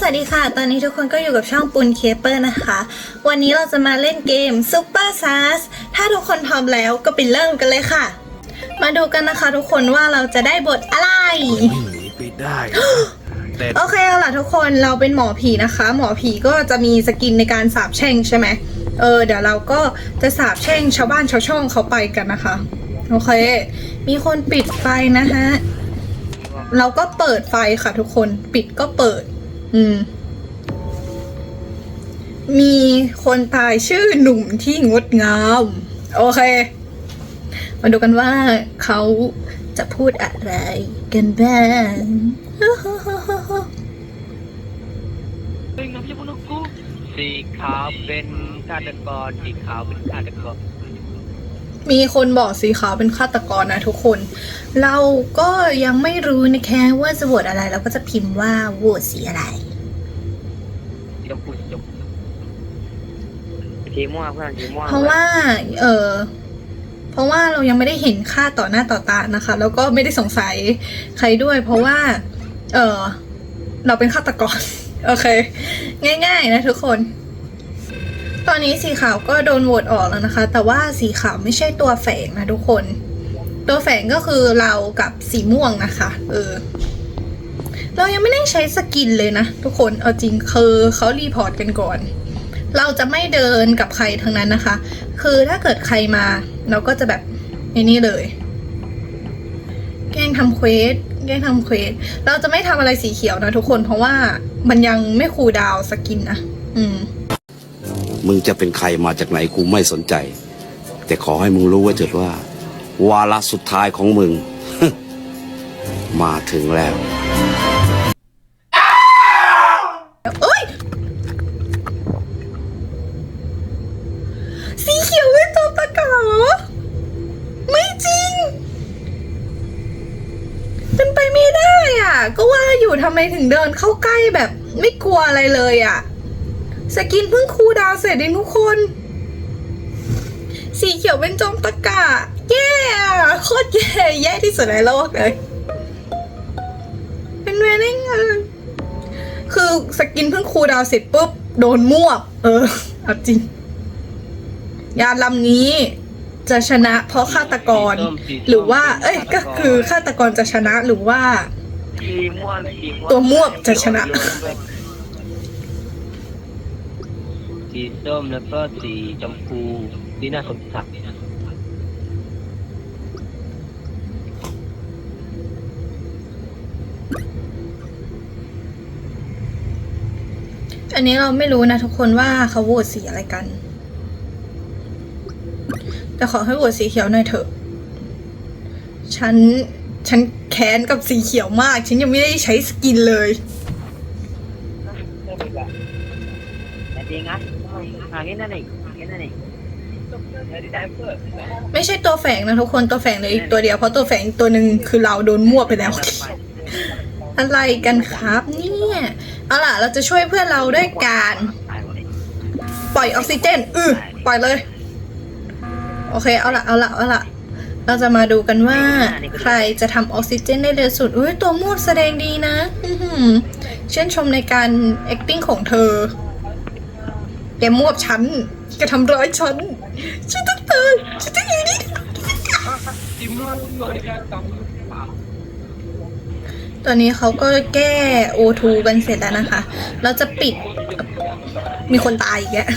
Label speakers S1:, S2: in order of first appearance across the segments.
S1: สวัสดีค่ะ ตอนนี้ทุกคนก็อยู่กับช่องปุนเคเปอร์นะคะ วันนี้เราจะมาเล่นเกม Super s a s ถ้าทุกคนพร้อมแล้วก็ไปเริ่มกันเลยค่ะ มาดูกันนะคะทุกคนว่าเราจะได้บทอะไร
S2: วิ่งหนีไปได้แต่
S1: โอเคเอาล่ะทุกคนเราเป็นหมอผีนะคะ หมอผีก็จะมีสกินในการสาบแช่งใช่ไหมเออเดี๋ยวเราก็จะสาบแช่งชาวบ้านชาวช่องเขาไปกันนะคะ โอเค มีคนปิดไฟนะฮะ เราก็เปิดไฟค่ะทุกคนปิดก็เปิด อืม มีคนตายชื่อหนุ่มที่งดงาม โอเค มาดูกันว่าเขาจะพูดอะไรกันบ้าง
S3: สีขาวเป็นฆาตกรสีขาวเป็นฆาตกร
S1: มีคนบอกสีขาวเป็นฆาตกรนะทุกคน เราก็ยังไม่รู้นะคะว่าจะโหวตอะไรเราก็จะพิมพ์ว่าโหวตสีอะไร
S3: สีม่วงเพื่อนสีม่วง
S1: เพราะว่า เออเพราะว่าเรายังไม่ได้เห็นค่าต่อหน้าต่อตานะคะ แล้วก็ไม่ได้สงสัยใครด้วย เพราะว่า เออเราเป็นฆาตกรโอเค ง่าย ๆ นะทุกคน ตอนนี้สีขาวก็โดนโหวตออกแล้วนะคะ แต่ว่าสีขาวไม่ใช่ตัวแฝงนะทุกคน ตัวแฝงก็คือเรากับสีม่วงนะคะ เออ เรายังไม่ได้ใช้สกินเลยนะทุกคน เอาจริงคือเขารีพอร์ตกันก่อน เราจะไม่เดินกับใครทั้งนั้นนะคะ คือถ้าเกิดใครมาเราก็จะแบบไอ้นี่เลย แกล้งทำเควสแกล้งทำเควสเราจะไม่ทำอะไรสีเขียวนะทุกคนเพราะว่ามันยังไม่คูลดาวน์สกินนะอืม
S2: มึงจะเป็นใครมาจากไหนกูไม่สนใจ แต่ขอให้มึงรู้ไว้เถิดว่า วาระสุดท้ายของมึง มาถึงแล้ว
S1: อะ ก็ว่าอยู่ทำไมถึงเดินเข้าใกล้แบบไม่กลัวอะไรเลยอะ สกินเพิ่งคูลดาวน์เสร็จเองทุกคน สีเขียวเป็นจอมตะกะแย่อะโคตรแย่แย่ที่สุดในโลกเลย เป็นไปได้ไงคือสกินเพิ่งคูลดาวน์เสร็จปุ๊บ โดนมั่วบเออเอาจริง ยานลำนี้จะชนะเพราะฆาตกร หรือว่า เอ้ยก็คือฆาตกรจะชนะหรือว่า
S3: สีม่วงสีม่วง
S1: ตัวม่วงจะชนะ
S3: สีส้มแล้วก็สีชมพูที่น่าสงสัย
S1: อันนี้เราไม่รู้นะทุกคนว่าเขาโหวตสีอะไรกัน แต่ขอให้โหวตสีเขียวหน่อยเถอะ ฉัน ฉัน แค้นกับสีเขียวมาก ฉันยังไม่ได้ใช้สกินเลย
S3: แต่จริงนะหางี้นั่นเองงี้นั่นเอง
S1: ไม่ใช่ตัวแฝงนะทุกคนตัวแฝงเลยอีกตัวเดียวเพราะตัวแฝงอีกตัวหนึ่งคือเราโดนมั่วไปแล้ว อะไรกันครับเนี่ยเอาล่ะเราจะช่วยเพื่อนเราด้วยการ ปล่อยออกซิเจน อือปล่อยเลย โอเคเอาล่ะเอาล่ะเอาล่ะ เราจะมาดูกันว่าใครจะทำออกซิเจนได้เร็วสุด อุ้ยตัวมูดแสดงดีนะอื้อหือชื่นชมในการ acting ของเธอแกมวบฉันแกทำร้ายฉัน ฉันต้องตายฉันต้องอยู่นี่ตอนนี้เขาก็แก้ O2 กันเสร็จแล้วนะคะ เราจะปิด มีคนตายอีกแล้ว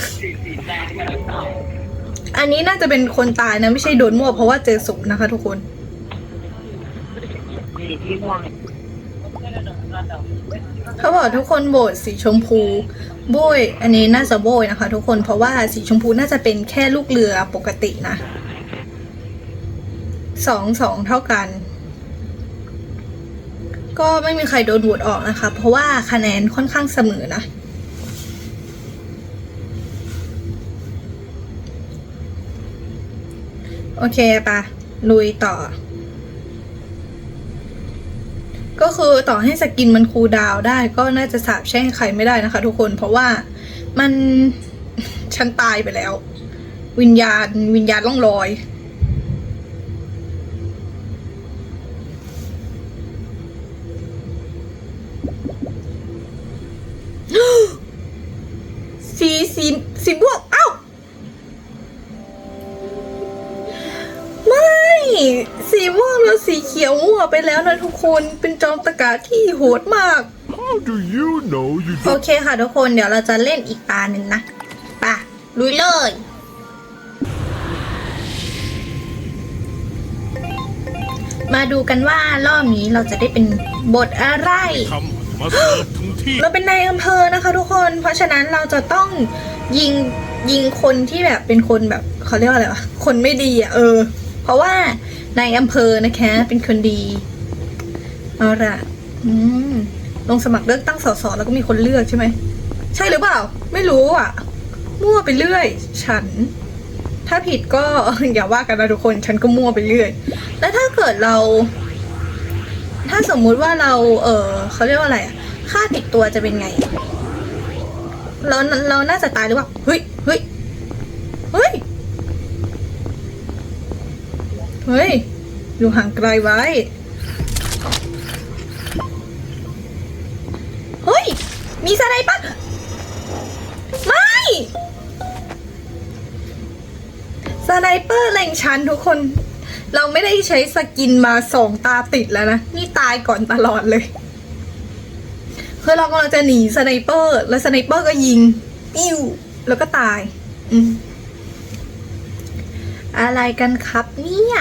S1: อันนี้น่าจะเป็นคนตายนะ ไม่ใช่โดนมั่วเพราะว่าเจอศพนะคะทุกคน เขาบอกทุกคนโหวตสีชมพูโบยอันนี้น่าจะโบยนะคะ ทุกคนเพราะว่าสีชมพูน่าจะเป็นแค่ลูกเรือปกตินะสองสองเท่ากัน ก็ไม่มีใครโดนโหวตออกนะคะ เพราะว่าคะแนนค่อนข้างเสมอนะ เคปะลุยต่อ ก็คือต่อให้สกินมันคูดาวได้ก็น่าจะสาบแช่งใครไม่ได้นะคะ ทุกคนเพราะว่ามันฉันตายไปแล้ว วิญญาณวิญญาณล่องลอย สีม่วงแล้วสีเขียวมั่วไปแล้วนะทุกคนเป็นจอมตะกาที่โหดมาก
S4: How do you know you
S1: โอ
S4: don't
S1: เคค่ะทุกคนเดี๋ยวเราจะเล่นอีกตาหนึ่งนะป่ะลุยเลย มาดูกันว่ารอบนี้เราจะได้เป็นบทอะไร
S4: ทำมาเสิร์ฟถึงที่
S1: เราเป็นนายอำเภอนะคะทุกคน เพราะฉะนั้นเราจะต้องยิงยิงคนที่แบบเป็นคนแบบเขาเรียกว่าอะไรวะ คนไม่ดีอะเออ เพราะว่าในอำเภอนะคะ เป็นคนดีเอาละอืมลงสมัครเลือกตั้งสสแล้วก็มีคนเลือกใช่ไหมใช่หรือเปล่า ไม่รู้อะ มั่วไปเรื่อย ฉัน ถ้าผิดก็อย่าว่ากันนะทุกคน ฉันก็มั่วไปเรื่อย แล้วถ้าเกิดเรา ถ้าสมมุติว่าเรา เออเขาเรียกว่าอะไรอะค่าติดตัวจะเป็นไง เราเราน่าจะตายหรือเปล่าเฮ้ย เฮ้ย เฮ้ย เฮ้ย อยู่ห่างไกลไว้ เฮ้ย มีสไนปอร์ไม่สไนเปอร์เล็งฉันทุกคน เราไม่ได้ใช้สกินมาสองตาติดแล้วนะ นี่ตายก่อนตลอดเลยคือเรากำลังจะหนีสไนเปอร์ แล้วสไนเปอร์ก็ยิงปิ้วแล้วก็ตาย อืม อะไรกันครับเนี่ย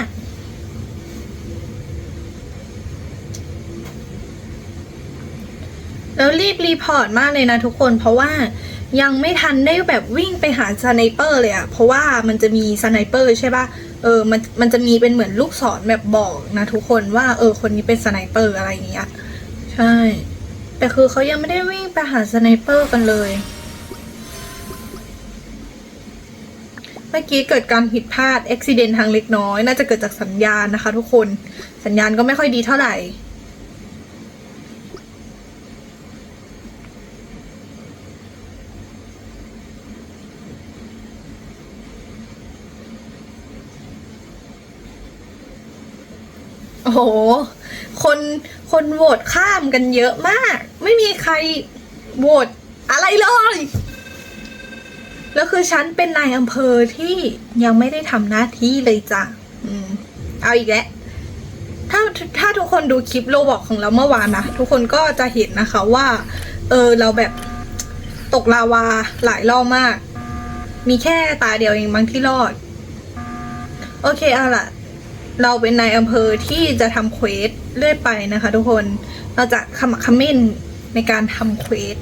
S1: แล้วรีบรีพอร์ตมากเลยนะทุกคนเพราะว่ายังไม่ทันได้แบบวิ่งไปหาสไนเปอร์เลยอะเพราะว่ามันจะมีสไนเปอร์ใช่ปะเออ มัน มันจะมีเป็นเหมือนลูกศรแบบบอกนะทุกคนว่า เออ คนนี้เป็นสไนเปอร์อะไรอย่างเงี้ย ใช่ แต่คือเขายังไม่ได้วิ่งไปหาสไนเปอร์กันเลย มื่อกี้เกิดการผิดพลาดอุบิเหตุทางเล็กน้อย น่าจะเกิดจากสัญญาณนะคะ ทุกคน สัญญาณก็ไม่ค่อยดีเท่าไหร่โอ้โห คน คนโหวตข้ามกันเยอะมาก ไม่มีใครโหวตอะไรเลย แล้วคือฉันเป็นนายอำเภอที่ยังไม่ได้ทำหน้าที่เลยจ้ะอืม เอาอีกแล้วถ้าถ้าทุกคนดูคลิปโลบอกของเราเมื่อวานนะทุกคนก็จะเห็นนะคะว่า เออเราแบบตกลาวาหลายรอบมาก มีแค่ตาเดียวเองบางที่รอด โอเคเอาล่ะ เราเป็นนายอำเภอที่จะทำเควสเรื่อยไปนะคะ ทุกคนเราจะขมักขม้นในการทำเควส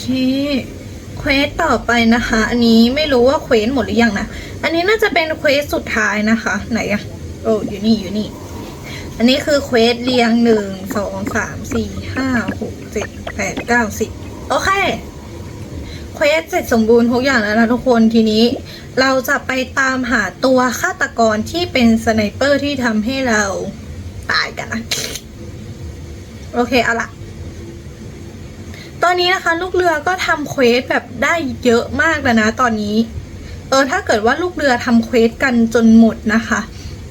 S1: เคเควสต่อไปนะคะ อันนี้ไม่รู้ว่าเควสหมดหรือยังนะ อันนี้น่าจะเป็นเควสสุดท้ายนะคะ ไหนอะโอ้อยู่นี่อยู่นี่ อันนี้คือเควสเรียงหนึ่งสองสามสี่ห้าหกเจ็ดแปดเก้าสิบโอเคเควสเสร็จสมบูรณ์ทุกอย่างแล้วนะทุกคนทีนี้ เราจะไปตามหาตัวฆาตกรที่เป็นสไนเปอร์ที่ทำให้เราตายกันนะ โอเค เอาละ ตอนนี้นะคะ ลูกเรือก็ทำเควสแบบได้เยอะมากแล้วนะ ตอนนี้ เออถ้าเกิดว่าลูกเรือทำเควสกันจนหมดนะคะ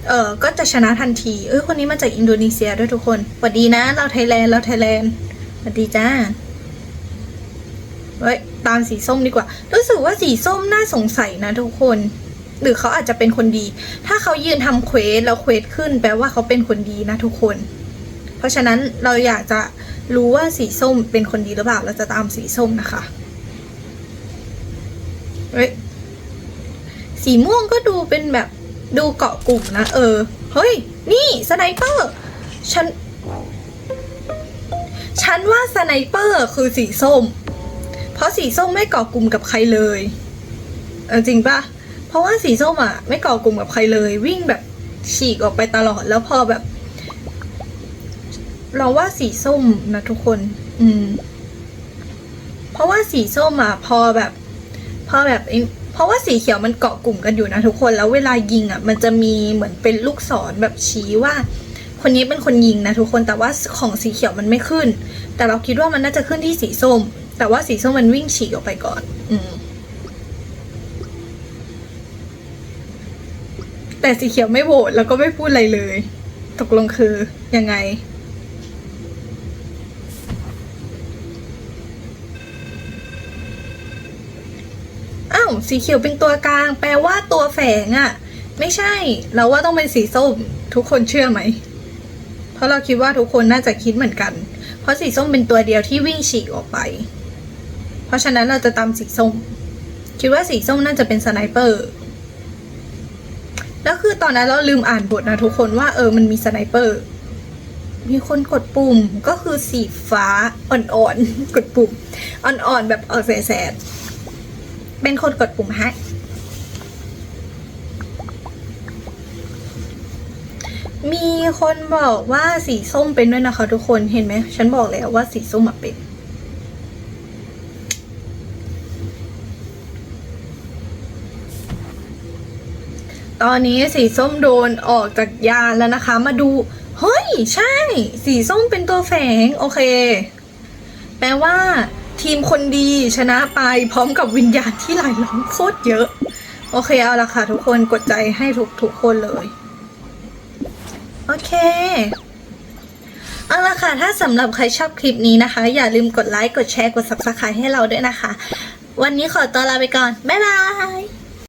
S1: เออก็จะชนะทันที เออคนนี้มาจากอินโดนีเซียด้วยทุกคนสวัสดีนะ เราไทยแลนด์เราไทยแลนด์สวัสดีจ้าเฮ้ยตามสีส้มดีกว่า รู้สึกว่าสีส้มน่าสงสัยนะทุกคน หรือเขาอาจจะเป็นคนดี ถ้าเขายืนทำเควสแล้วเควสขึ้น แปลว่าเขาเป็นคนดีนะทุกคน เพราะฉะนั้นเราอยากจะ รู้ว่าสีส้มเป็นคนดีหรือเปล่า เราจะตามสีส้มนะคะเฮ้ยสีม่วงก็ดูเป็นแบบดูเกาะกลุ่มนะ เออ เฮ้ย นี่สไนเปอร์ ฉัน ฉันว่าสไนเปอร์คือสีส้ม เพราะสีส้มไม่เกาะกลุ่มกับใครเลยเออจริงปะเพราะว่าสีส้มอะ ไม่เกาะกลุ่มกับใครเลย วิ่งแบบฉีกออกไปตลอดแล้วพอแบบ เราว่าสีส้มนะทุกคน อืม เพราะว่าสีส้มอะพอแบบ พอแบบเพราะว่าสีเขียวมันเกาะกลุ่มกันอยู่นะทุกคนแล้วเวลายิงอะ มันจะมีเหมือนเป็นลูกศรแบบชี้ว่าคคนนี้เป็นคนยิงนะทุกคนแต่ว่าของสีเขียวมันไม่ขึ้น แต่เราคิดว่ามันน่าจะขึ้นที่สีส้ม แต่ว่าสีส้มมันวิ่งฉีกออกไปก่อน อืมแต่สีเขียวไม่โหวตแล้วก็ไม่พูดอะไรเลย ตกลงคือยังไง อ้าว สีเขียวเป็นตัวกลาง แปลว่าตัวแฝงอะไม่ใช่ เราว่าต้องเป็นสีส้ม ทุกคนเชื่อไหม เพราะเราคิดว่าทุกคนน่าจะคิดเหมือนกัน เพราะสีส้มเป็นตัวเดียวที่วิ่งฉีกออกไป เพราะฉะนั้นเราจะตามสีส้ม คิดว่าสีส้มน่าจะเป็นสไนเปอร์แล้วคือตอนนั้นเราลืมอ่านบทนะทุกคนว่าเออมันมีสไนเปอร์ มีคนกดปุ่มก็คือสีฟ้าอ่อนๆ กดปุ่ม อ่อนๆ แบบออกแสดๆ เป็นคนกดปุ่มให้ มีคนบอกว่าสีส้มเป็นด้วยนะคะ ทุกคน เห็นไหม ฉันบอกแล้วว่าสีส้มอะเป็น ตอนนี้สีส้มโดนออกจากยาแล้วนะคะ มาดู เฮ้ย ใช่ สีส้มเป็นตัวแฝง โอเค แปลว่า ทีมคนดีชนะไปพร้อมกับวิญญาณที่ไหลล้อมโคตรเยอะ โอเคเอาละค่ะ ทุกคนกดใจให้ทุกทุกๆคนเลย โอเคเอาละค่ะ ถ้าสำหรับใครชอบคลิปนี้นะคะ อย่าลืมกดไลค์ กดแชร์ กด subscribe ให้เราด้วยนะคะ วันนี้ขอตัวลาไปก่อน บ๊ายบาย